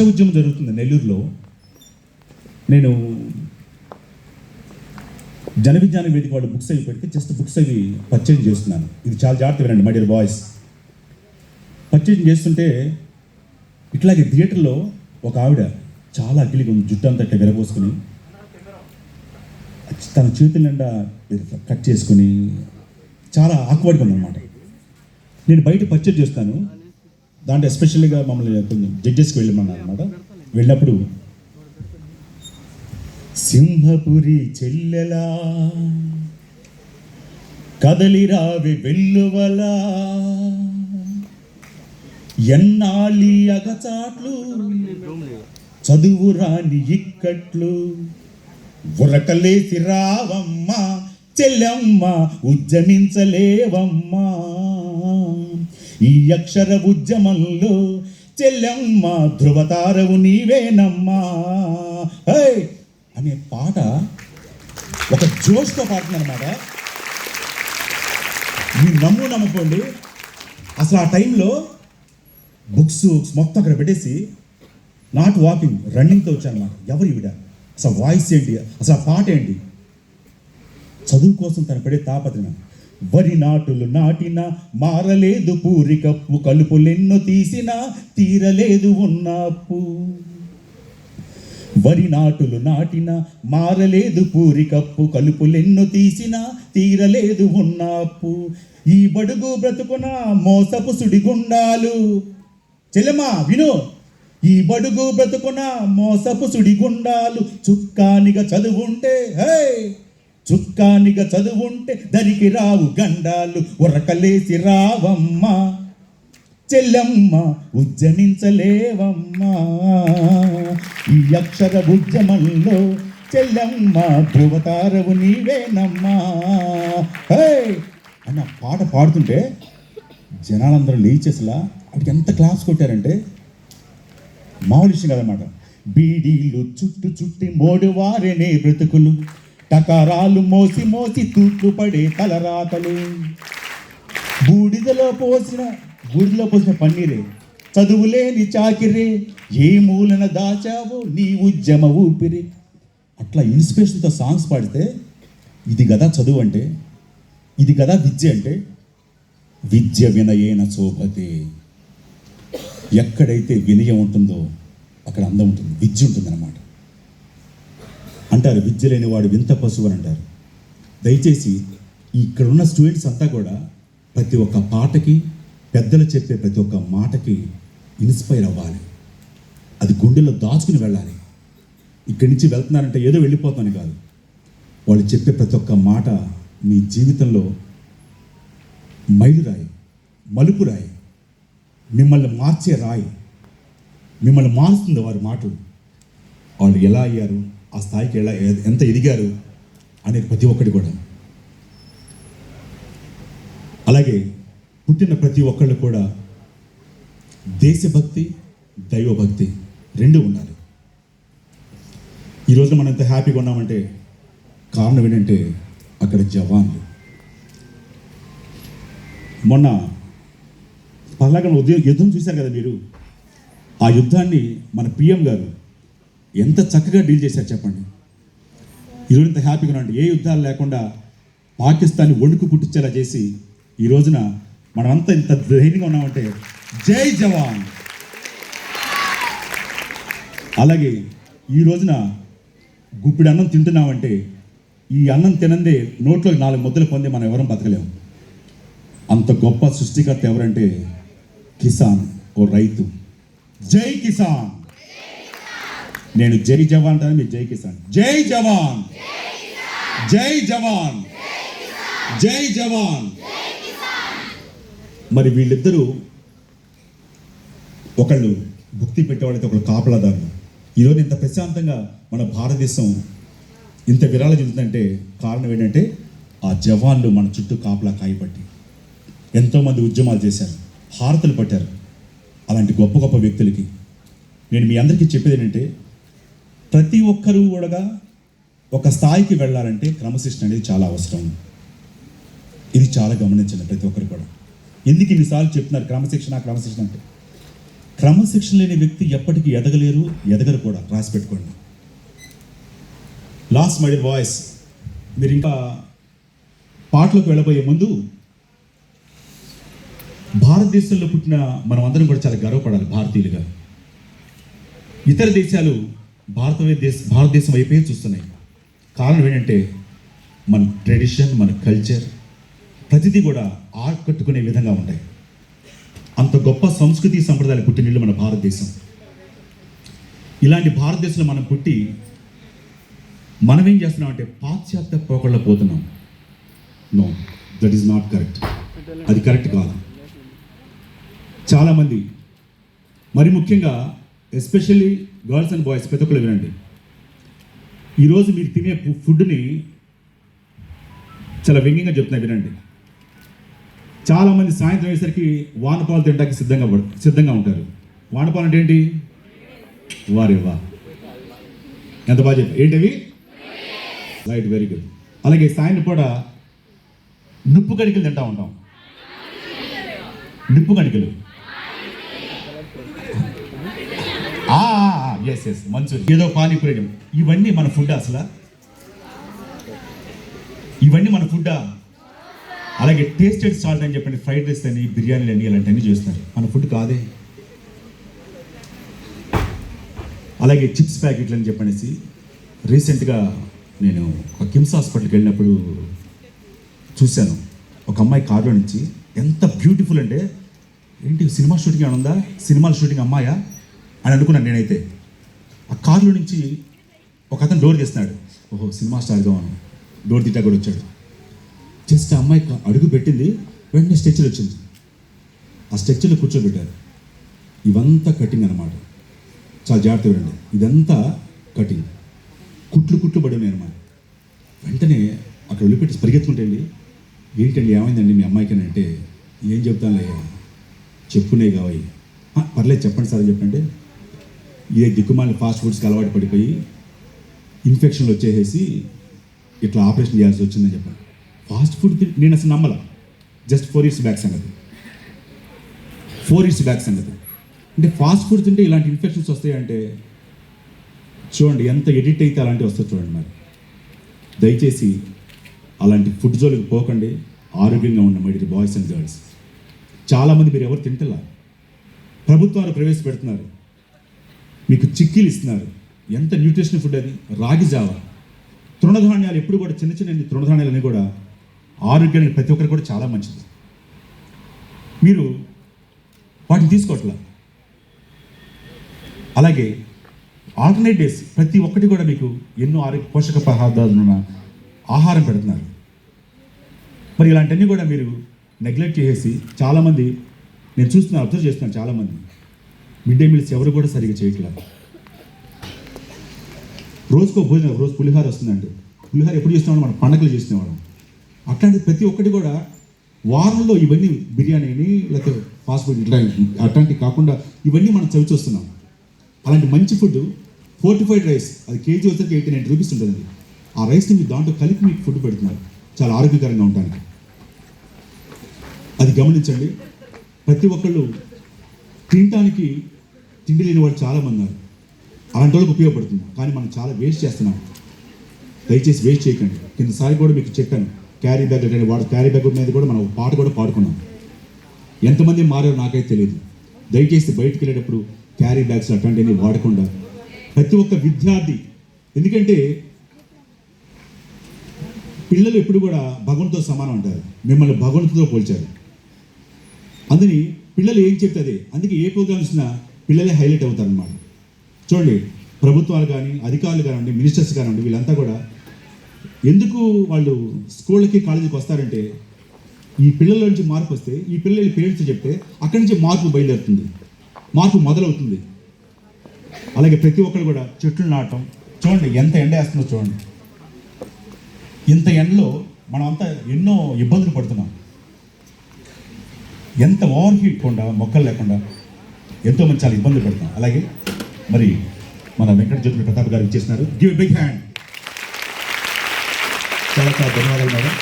అక్షర ఉద్యమం జరుగుతుంది నెల్లూరులో. నేను జన విజ్ఞాన వేదిక వాళ్ళు బుక్స్ అవి పెడితే జస్ట్ బుక్స్ అవి పర్చేజ్ చేస్తున్నాను. ఇది చాలా జాగ్రత్త వినండి మై డియర్ బాయ్స్ పర్చేజ్ చేస్తుంటే ఇట్లాగే థియేటర్లో ఒక ఆవిడ చాలా అగ్గిలిగా ఉంది జుట్టు అంతా విరబోసుకుని. తన చేతుల నిండా కట్ చేసుకుని చాలా ఆక్వర్డ్గా ఉందన్నమాట. నేను బయట పర్చేజ్ చేస్తాను. దాంట్లో ఎస్పెషల్గా మమ్మల్ని కొంచెం జడ్జెస్కి వెళ్ళమన్నారు అనమాట వెళ్ళినప్పుడు సింహపురి చెల్లెలా కదలిరావి వెల్లువలా ఎన్నాళ్ళి అగచాట్లు చదువు రాని ఇక్కట్లు ఉరకలేసి రావమ్మ చెల్లెమ్మ ఉద్యమించలేవమ్మా ఈ అక్షర ఉద్యమంలో చెల్లెమ్మ ధృవతారవు నీవేనమ్మా. హే అనే పాట ఒక జోష్తో పాడుతుందన్నమాట. మీరు నమ్ము నమ్ముకోండి. అసలు ఆ టైంలో బుక్స్ మొత్తం అక్కడ పెట్టేసి నాట్ వాకింగ్ రన్నింగ్తో వచ్చానమాట ఎవరు ఈవిడ? అసలు వాయిస్ ఏంటి? అసలు ఆ పాట ఏంటి? చదువు కోసం తన పడే తాపత్రయం. వరి నాటులు నాటిన మారలేదు పూరికప్పు కలుపులెన్ను తీసినా తీరలేదు ఉన్న అప్పు వరి నాటులు నాటిన మారలేదు పూరికప్పు కలుపులెన్ను తీసినా తీరలేదు ఉన్న అప్పు ఈ బడుగు బ్రతుకున మోసపు సుడిగుండాలు. చెలమా విను. ఈ బడుగు బ్రతుకున మోసపు సుడిగుండాలు చుక్కానిగా చదువుంటే హే! చుక్కానిగా చదువుంటే దరికి రావు గండాలు ఉరకలేసి రావమ్మా. చెల్లెమ్మ ఉజ్జమించలేవమ్మా ఈ అక్షర ఉద్యమంలో చెల్లెమ్మ ధృవతారవు నీవేనమ్మా. హే అన్న పాట పాడుతుంటే జనాలందరూ లేచేసలా అక్కడికి ఎంత క్లాస్ కొట్టారంటే మామూలు విషయం కదన్నమాట. బీడీలు చుట్టు చుట్టి మోడు వారేనే బ్రతుకులు. టకారాలు మోసి మోసి తూట్లు పడే తలరాతలు. బూడిదలో పోసిన బూడిదలో పోసిన పన్నీరే చదువులేని చాకిరే ఏ మూలన దాచావో నీ ఉద్యమ ఊపిరి. అట్లా ఇన్స్పిరేషన్తో సాంగ్స్ పాడితే ఇది కదా చదువు అంటే ఇది కదా విద్య అంటే విద్య వినయేన శోభతే. ఎక్కడైతే వినయం ఉంటుందో అక్కడ అందం ఉంటుంది విద్య ఉంటుందన్నమాట. అంటారు విద్య లేనివాడు వింత పశువు అని అంటారు. దయచేసి ఇక్కడ ఉన్న స్టూడెంట్స్ అంతా కూడా ప్రతి ఒక్క పాటకి పెద్దలు చెప్పే ప్రతి ఒక్క మాటకి ఇన్స్పైర్ అవ్వాలి. అది గుండెలో దాచుకుని వెళ్ళాలి. ఇక్కడి నుంచి వెళ్తున్నారంటే ఏదో వెళ్ళిపోతాను కాదు. వాళ్ళు చెప్పే ప్రతి ఒక్క మాట మీ జీవితంలో మైలురాయి మలుపు రాయి మిమ్మల్ని మార్చే రాయి మిమ్మల్ని మారుస్తుంది వారి మాటలు. వాళ్ళు ఎలా అయ్యారు? ఆ స్థాయికి ఎలా ఎంత ఎదిగారు అనేది ప్రతి ఒక్కటి కూడా. అలాగే పుట్టిన ప్రతి ఒక్కళ్ళు కూడా దేశభక్తి దైవభక్తి రెండు ఉండాలి. ఈరోజు మనం ఎంత హ్యాపీగా ఉన్నామంటే కారణం ఏంటంటే అక్కడ జవాన్లు. మొన్న పల్లాగం ఉదయం యుద్ధం చూశారు కదా మీరు? ఆ యుద్ధాన్ని మన పిఎం గారు ఎంత చక్కగా డీల్ చేశారు చెప్పండి. ఈరోజు ఇంత హ్యాపీగా ఉండండి ఏ యుద్ధాలు లేకుండా పాకిస్తాన్ని వణుకు పుట్టించేలా చేసి ఈ రోజున మనమంతా ఇంత ధైర్యంగా ఉన్నామంటే జై జవాన్. అలాగే ఈ రోజున గుప్పిడి అన్నం తింటున్నామంటే ఈ అన్నం తినందే నోట్లో నాలుగు ముద్దలు పొంది మనం ఎవరం బతకలేము అంత గొప్ప సృష్టికర్త ఎవరంటే కిసాన్ ఓ రైతు. జై కిసాన్! నేను జై జవాన్ అంటాను మీరు జై కిసాన్. జై జవాన్! జై జవాన్! జై జవాన్! మరి వీళ్ళిద్దరూ ఒకళ్ళు భుక్తి పెట్టేవాళ్ళైతే ఒకళ్ళు కాపలాదారులు. ఈరోజు ఇంత ప్రశాంతంగా మన భారతదేశం ఇంత విరాళ చెందుతుందంటే కారణం ఏంటంటే ఆ జవాన్లు మన చుట్టూ కాపలా కాయపట్టి ఎంతోమంది ఉద్యమాలు చేశారు హారతలు పట్టారు అలాంటి గొప్ప గొప్ప వ్యక్తులకి. నేను మీ అందరికీ చెప్పేది ఏంటంటే ప్రతి ఒక్కరూ కూడా ఒక స్థాయికి వెళ్ళాలంటే క్రమశిక్షణ అనేది చాలా అవసరం. ఇది చాలా గమనించండి ప్రతి ఒక్కరు కూడా. ఎందుకు ఇన్నిసార్లు చెప్తున్నారు క్రమశిక్షణ క్రమశిక్షణ అంటే? క్రమశిక్షణ లేని వ్యక్తి ఎప్పటికీ ఎదగలేరు ఎదగరు కూడా. రాసి పెట్టుకోండి. లాస్ట్ మై వాయిస్ మీరు ఇంకా పాటలకు వెళ్ళబోయే ముందు భారతదేశంలో పుట్టిన మనం అందరం కూడా చాలా గర్వపడాలి భారతీయులుగా. ఇతర దేశాలు భారతదేశ భారతదేశం వైపే చూస్తున్నాయి. కారణం ఏంటంటే మన ట్రెడిషన్ మన కల్చర్ ప్రతిదీ కూడా ఆకట్టుకునే విధంగా ఉంటాయి అంత గొప్ప సంస్కృతి సంప్రదాయాలు పుట్టినిల్లు మన భారతదేశం. ఇలాంటి భారతదేశంలో మనం పుట్టి మనం ఏం చేస్తున్నాం అంటే పాశ్చాత్య పోకళ్ళ పోతున్నాం. No that is not correct అది కరెక్ట్ కాదు. చాలామంది మరి ముఖ్యంగా ఎస్పెషల్లీ గర్ల్స్ అండ్ బాయ్స్ పెద్ద ఒక్కరు వినండి. ఈరోజు మీరు తినే ఫుడ్ని చాలా వ్యంగ్యంగా చెప్తున్నా వినండి. చాలామంది సాయంత్రం అయ్యేసరికి వానపాలు తినడానికి సిద్ధంగా సిద్ధంగా ఉంటారు. వానపాలు అంటే ఏంటి? వారే వా. ఎంత బాగా చెప్పి ఏంటవి రైట్ వెరీ గుడ్. అలాగే సాయంత్రం కూడా నిప్పు కడికలు తింటా ఉంటాం. నిప్పు కణికలు. ఆ ఎస్ మంచూరి ఏదో పానీపూరి ఇవన్నీ మన ఫుడ్ అసలు? ఇవన్నీ మన ఫుడ్డా? అలాగే టేస్టెడ్ సాల్ట్ అని చెప్పండి ఫ్రైడ్ రైస్ అని బిర్యానీలు అని ఇలాంటివన్నీ చేస్తారు మన ఫుడ్ కాదే. అలాగే చిప్స్ ప్యాకెట్లు అని చెప్పనేసి రీసెంట్గా నేను ఒక కిమ్స్ హాస్పిటల్కి వెళ్ళినప్పుడు చూశాను. ఒక అమ్మాయి కారులో నుంచి ఎంత బ్యూటిఫుల్ అంటే ఏంటి సినిమా షూటింగ్ ఏమైనా ఉందా? సినిమాల షూటింగ్ అమ్మాయా? అని అనుకున్నాను నేనైతే. ఆ కారులో నుంచి ఒక అతను డోర్ తీస్తున్నాడు. ఓహో సినిమా స్టార్గా ఉన్నాను. డోర్ తిట్టా కూడా వచ్చాడు. జస్ట్ ఆ అమ్మాయి అడుగు పెట్టింది వెంటనే స్ట్రెచ్చర్ వచ్చింది. ఆ స్ట్రెచ్చర్లో కూర్చోబెట్టారు. ఇవంతా కటింగ్ అనమాట చాలా జాగ్రత్త వినండి ఇదంతా కటింగ్. కుట్లు కుట్లు పడి ఉన్నాయి అనమాట వెంటనే అక్కడ వెళ్ళిపెట్టి పరిగెత్తుకుంటే వెళ్ళి ఏంటండి ఏమైందండి మీ అమ్మాయికి అని అంటే ఏం చెప్తానులే చెప్పునే కావాలి. "ఆ, పర్లేదు చెప్పండి సార్ చెప్పండి ఏ దిక్కుమాలి ఫాస్ట్ ఫుడ్స్కి అలవాటు పడిపోయి ఇన్ఫెక్షన్లు వచ్చేసేసి ఇట్లా ఆపరేషన్ చేయాల్సి వచ్చిందని చెప్పాను ఫాస్ట్ ఫుడ్ నేను అసలు నమ్మల. జస్ట్ ఫోర్ ఇయర్స్ బ్యాక్ సంగతి. ఫోర్ ఇయర్స్ బ్యాక్ సంగతి. అంటే ఫాస్ట్ ఫుడ్ తింటే ఇలాంటి ఇన్ఫెక్షన్స్ వస్తాయంటే చూడండి ఎంత ఎడిట్ అయితే అలాంటివి వస్తాయి చూడండి మరి. దయచేసి అలాంటి ఫుడ్ జోలికి పోకండి. ఆరోగ్యంగా ఉన్న మై బాయ్స్ అండ్ గర్ల్స్ చాలామంది మీరు ఎవరు తింటలా? ప్రభుత్వాలు ప్రవేశపెడుతున్నారు. మీకు చిక్కీలు ఇస్తున్నారు. ఎంత న్యూట్రిషన్ ఫుడ్ అది? రాగి జావ. తృణధాన్యాలు ఎప్పుడు కూడా చిన్న చిన్న తృణధాన్యాలన్నీ కూడా ఆరోగ్యానికి ప్రతి ఒక్కరికి కూడా చాలా మంచిది. మీరు వాటిని తీసుకోవట్లా? అలాగే ఆల్టర్నేట్ డేస్ ప్రతి ఒక్కటి కూడా మీకు ఎన్నో ఆరోగ్య పోషక పదార్థాలను ఆహారం పెడుతున్నారు. మరి ఇలాంటివన్నీ కూడా మీరు నెగ్లెక్ట్ చేసేసి చాలామంది నేను చూస్తున్నాను అబ్జర్వ్ చేస్తున్నాను చాలామంది. మిడ్ డే మీల్స్ ఎవరు కూడా సరిగా చేయట్లేదు. రోజుకో భోజనం రోజు పులిహార వస్తుందండి. పులిహార ఎప్పుడు చేస్తున్నాం మనం పండగలు చేస్తున్నాం అట్లాంటి ప్రతి ఒక్కటి కూడా వారంలో ఇవన్నీ బిర్యానీని లేకపోతే ఫాస్ట్ ఫుడ్ ఇట్లా అట్లాంటివి కాకుండా ఇవన్నీ మనం చవి చూస్తున్నాం అలాంటి మంచి ఫుడ్ ఫోర్టిఫైడ్ రైస్ అది కేజీ వచ్చరికి ఎయిటీ నైన్ రూపీస్ ఉంటుందండి. ఆ రైస్ని మీరు దాంట్లో కలిపి మీకు ఫుడ్ పెడుతున్నారు. చాలా ఆరోగ్యకరంగా ఉంటాను అది గమనించండి. ప్రతి ఒక్కళ్ళు తినటానికి తిండి లేని వాళ్ళు చాలామంది ఉన్నారు. అలాంటి వాళ్ళకి ఉపయోగపడుతుంది. కానీ మనం చాలా వేస్ట్ చేస్తున్నాం. దయచేసి వేస్ట్ చేయకండి. కిందసారి కూడా మీకు చెప్పాను. క్యారీ బ్యాగ్ కానీ వాడు క్యారీ బ్యాగ్ మీద కూడా మనం పాట కూడా పాడుకున్నాం. ఎంతమంది మారారో నాకైతే తెలియదు దయచేసి బయటికి వెళ్ళేటప్పుడు క్యారీ బ్యాగ్స్ అటువంటివి వాడకుండా ప్రతి ఒక్క విద్యార్థి ఎందుకంటే పిల్లలు ఎప్పుడు కూడా భగవంతుతో సమానం అంటారు. మిమ్మల్ని భగవంతుతో పోల్చారు అందుని పిల్లలు ఏం చెప్తే అదే. అందుకే ఏ ప్రోగ్రామ్స్ ఇచ్చినా పిల్లలే హైలైట్ అవుతారు అన్నమాట చూడండి ప్రభుత్వాలు కానీ అధికారులు కానివ్వండి మినిస్టర్స్ కానివ్వండి వీళ్ళంతా కూడా ఎందుకు వాళ్ళు స్కూళ్ళకి కాలేజీకి వస్తారంటే ఈ పిల్లల నుంచి మార్పు వస్తే ఈ పిల్లలు పేరెంట్స్ చెప్తే అక్కడి నుంచి మార్పు బయలుదేరుతుంది. మార్పు మొదలవుతుంది. అలాగే ప్రతి ఒక్కరు కూడా చెట్లు నాటడం చూడండి ఎంత ఎండ వేస్తుందో చూడండి. ఇంత ఎండలో మనం అంతా ఎన్నో ఇబ్బందులు పడుతున్నాం. ఎంత ఓవర్ హీట్ కూడా మొక్కలు లేకుండా. ఎంతోమంది చాలా ఇబ్బంది పడుతున్నాం అలాగే మరి మన వెంకట జ్యోతి ప్రతాప్ గారు ఇచ్చేసినారు గివ్ బిగ్ హ్యాండ్ చాలా చాలా ధన్యవాదాలు మేడం.